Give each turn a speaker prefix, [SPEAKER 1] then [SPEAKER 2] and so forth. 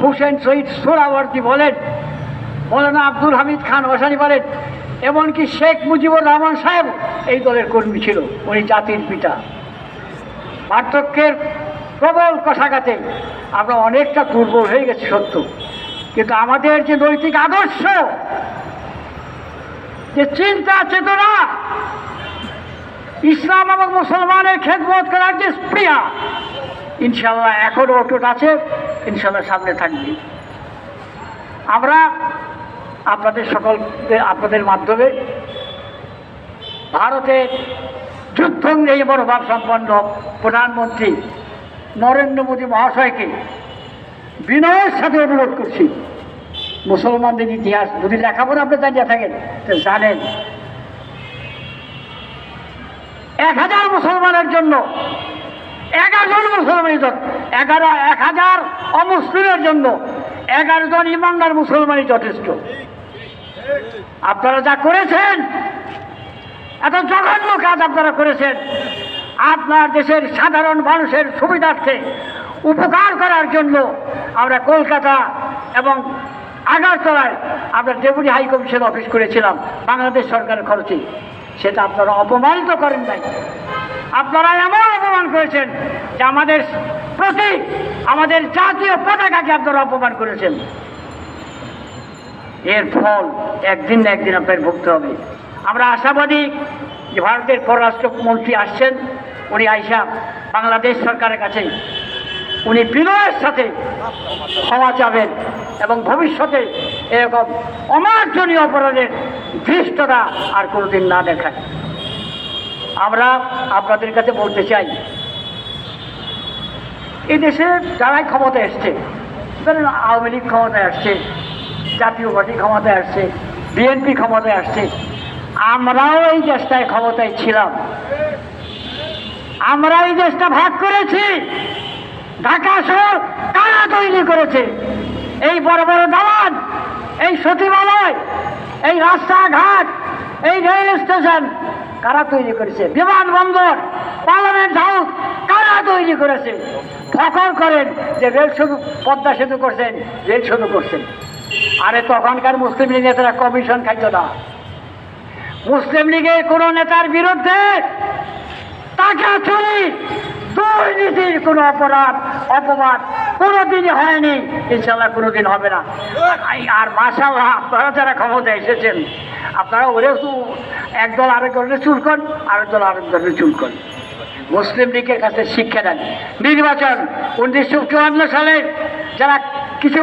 [SPEAKER 1] হুসেন শহীদ সোহরাওয়ার্দী বলেন, মৌলানা আব্দুল হামিদ খান ওসানি বলেন, এমনকি শেখ মুজিবুর রহমান সাহেব এই দলের কর্মী ছিল, উনি জাতির পিতা। পার্থক্যের প্রবল কষাঘাতে আমরা অনেকটা দুর্বল হয়ে গেছি, সত্য। কিন্তু আমাদের যে নৈতিক আদর্শ, যে চিন্তা চেতনা, ইসলাম এবং মুসলমানের খেদমত করার যে স্প্রিয়া ইনশাল্লাহ এখনও অটুট আছে। ইনশাল্লাহ সামনে থাকবে। আমরা আপনাদের সকলকে, আপনাদের মাধ্যমে ভারতের যুদ্ধঙ্গী মনোভাব সম্পন্ন প্রধানমন্ত্রী নরেন্দ্র মোদী মহাশয়কে বিনয়ের সাথে অনুরোধ করছি। মুসলমানদের ইতিহাস, যদি লেখাপড়া আপনি জানিয়ে থাকেন জানেন। এক হাজার মুসলমানের জন্য এগারো জন মুসলমানের এগারো, এক হাজার অমুসলিমের জন্য এগারো জন ইমানদার মুসলমানই যথেষ্ট আপনারা যা করেছেন, এত জঘন্য কাজ আপনারা করেছেন, আপনার দেশের সাধারণ মানুষের সুবিধার্থে উপকার করার জন্য আমরা কলকাতা এবং আগারতলায় আমরা ডেপুটি হাই কমিশন অফিস করেছিলাম, বাংলাদেশ সরকারের খরচে। সেটা আপনারা অপমানিত করেন নাই। আপনারা এমন অপমান করেছেন, যে আমাদের প্রতি আমাদের জাতীয় পতাকাকে আপনারা অপমান করেছেন। এর ফল একদিন না একদিন আপনার ভুগতে হবে। আমরা আশাবাদী যে ভারতের পররাষ্ট্রমন্ত্রী আসছেন, উনি আইসা বাংলাদেশ সরকারের কাছে, উনি বিনয়ের সাথে ক্ষমা চাবেন এবং ভবিষ্যতে এরকম অমার্জনীয় অপরাধের ধৃষ্টতা আর কোনোদিন না দেখায়। আমরা আপনাদের কাছে বলতে চাই। এই দেশে যারাই ক্ষমতা এসছে, ধরেন আওয়ামী লীগ ক্ষমতায় আসছে, জাতীয় পার্টি ক্ষমতায় আসছে, বিএনপি ক্ষমতায় আসছে, আমরাও এই দেশটায় ক্ষমতায় ছিলাম। আমরা এই দেশটা ভাগ করেছি। ঢাকা শহর কারা তৈরি করেছে? এই বড় বড় দালান, এই সচিবালয়, এই রাস্তাঘাট, এই রেল স্টেশন কারা তৈরি করেছে? বিমানবন্দর পার্লামেন্ট হাউস কারা তৈরি করেছে? ফখর করেন যে রেল শুধু, পদ্মা সেতু করছেন, রেল শুধু করছেন। আরে তখনকার মুসলিম লীগ নেতারা কমিশন খাইত না। মুসলিম লীগের কোনো নেতার বিরুদ্ধে টাকা চুরি, দুর্নীতির কোনো অপরাধ, অপবাদ কোনোদিনই হয়নি। ইনশাল্লাহ কোনোদিন হবে না। আর মাসাল্লাহ আপনারা যারা ক্ষমতা এসেছেন, আপনারা ওরে একদল আরেক ধরনের দলের চুলকন আরেক দল আরেক চুল চুলকন মুসলিম লীগের কাছে শিক্ষা দেন। নির্বাচন উনিশশো চুয়ান্ন সালে যারা কিছু